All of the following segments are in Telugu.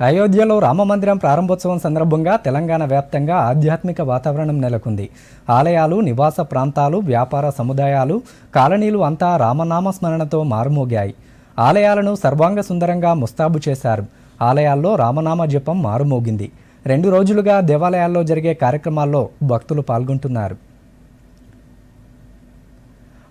అయోధ్యలో రామమందిరం ప్రారంభోత్సవం సందర్భంగా తెలంగాణ వ్యాప్తంగా ఆధ్యాత్మిక వాతావరణం నెలకొంది. ఆలయాలు నివాస ప్రాంతాలు వ్యాపార సముదాయాలు కాలనీలు అంతా రామనామ స్మరణతో మారుమోగాయి. ఆలయాలను సర్వాంగ సుందరంగా ముస్తాబు చేశారు. ఆలయాల్లో రామనామ జపం మారుమోగింది. రెండు రోజులుగా దేవాలయాల్లో జరిగే కార్యక్రమాల్లో భక్తులు పాల్గొంటున్నారు.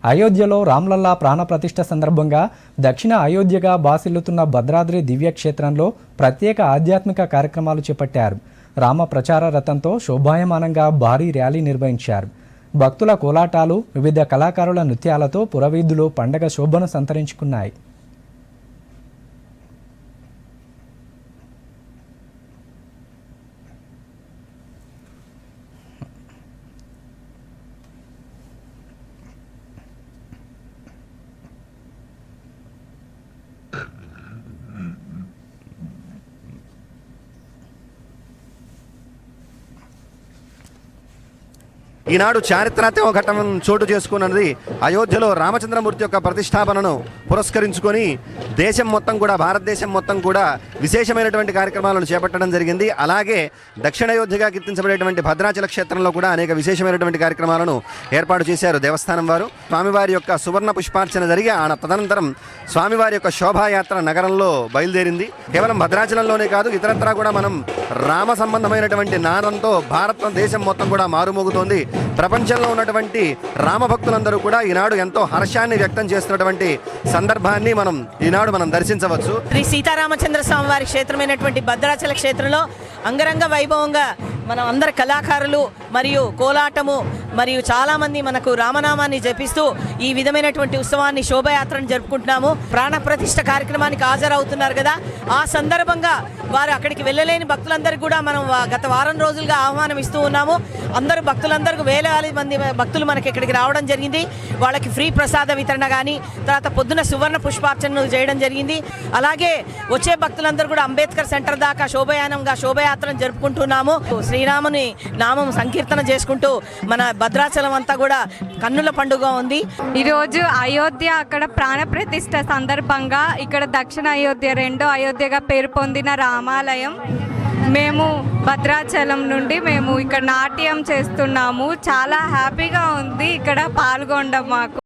అయోధ్యలో రామ్లల్లా ప్రాణప్రతిష్ఠ సందర్భంగా దక్షిణ అయోధ్యగా బాసిల్లుతున్న భద్రాద్రి దివ్యక్షేత్రంలో ప్రత్యేక ఆధ్యాత్మిక కార్యక్రమాలు చేపట్టారు. రామ ప్రచార రథంతో శోభాయమానంగా భారీ ర్యాలీ నిర్వహించారు. భక్తుల కోలాటాలు వివిధ కళాకారుల నృత్యాలతో పురవీధులు పండగ శోభను సంతరించుకున్నాయి. ఈనాడు చారిత్రాత్మక ఘట్టం చోటు చేసుకున్నది అయోధ్యలో రామచంద్రమూర్తి యొక్క ప్రతిష్టాపనను పురస్కరించుకొని దేశం మొత్తం కూడా భారతదేశం మొత్తం కూడా విశేషమైనటువంటి కార్యక్రమాలను చేపట్టడం జరిగింది. అలాగే దక్షిణ అయోధ్యగా కీర్తించబడేటువంటి భద్రాచల క్షేత్రంలో కూడా అనేక విశేషమైనటువంటి కార్యక్రమాలను ఏర్పాటు చేశారు దేవస్థానం వారు. స్వామివారి యొక్క సువర్ణ పుష్పార్చన జరిగి ఆ తదనంతరం స్వామివారి యొక్క శోభాయాత్ర నగరంలో బయలుదేరింది. కేవలం భద్రాచలంలోనే కాదు ఇతరత్రా కూడా మనం రామ సంబంధమైనటువంటి నాదంతో భారతదేశం మొత్తం కూడా మారుమోగుతోంది. ప్రపంచంలో ఉన్నటువంటి రామ భక్తులందరూ కూడా ఈనాడు ఎంతో హర్షాన్ని వ్యక్తం చేస్తున్నటువంటి సందర్భాన్ని మనం ఈనాడు మనం దర్శించవచ్చు. శ్రీ సీతారామచంద్ర స్వామి వారి క్షేత్రమైనటువంటి భద్రాచల క్షేత్రంలో అంగరంగ వైభవంగా మనం అందరు కళాకారులు మరియు కోలాటము మరియు చాలామంది మనకు రామనామాన్ని జపిస్తూ ఈ విధమైనటువంటి ఉత్సవాన్ని శోభయాత్రను జరుపుకుంటున్నాము. ప్రాణప్రతిష్ఠ కార్యక్రమానికి హాజరవుతున్నారు కదా. ఆ సందర్భంగా వారు అక్కడికి వెళ్ళలేని భక్తులందరికీ కూడా మనం గత వారం రోజులుగా ఆహ్వానం ఇస్తూ ఉన్నాము. అందరూ భక్తులందరికీ వేలాది మంది భక్తులు మనకి ఇక్కడికి రావడం జరిగింది. వాళ్ళకి ఫ్రీ ప్రసాద వితరణ కానీ తర్వాత పొద్దున సువర్ణ పుష్పార్చనలు చేయడం జరిగింది. అలాగే వచ్చే భక్తులందరూ కూడా అంబేద్కర్ సెంటర్ దాకా శోభయానంగా శోభయాత్రను జరుపుకుంటున్నాము. శ్రీరాముని నామం సంకీర్తన చేసుకుంటూ మన భద్రాచలం అంతా కూడా కన్నుల పండుగ ఉంది. ఈరోజు అయోధ్య అక్కడ ప్రాణప్రతిష్ఠ సందర్భంగా ఇక్కడ దక్షిణ అయోధ్య రెండో అయోధ్యగా పేరు పొందిన రామాలయం. మేము భద్రాచలం నుండి మేము ఇక్కడ నాట్యం చేస్తున్నాము. చాలా హ్యాపీగా ఉంది ఇక్కడ పాల్గొనడం మాకు.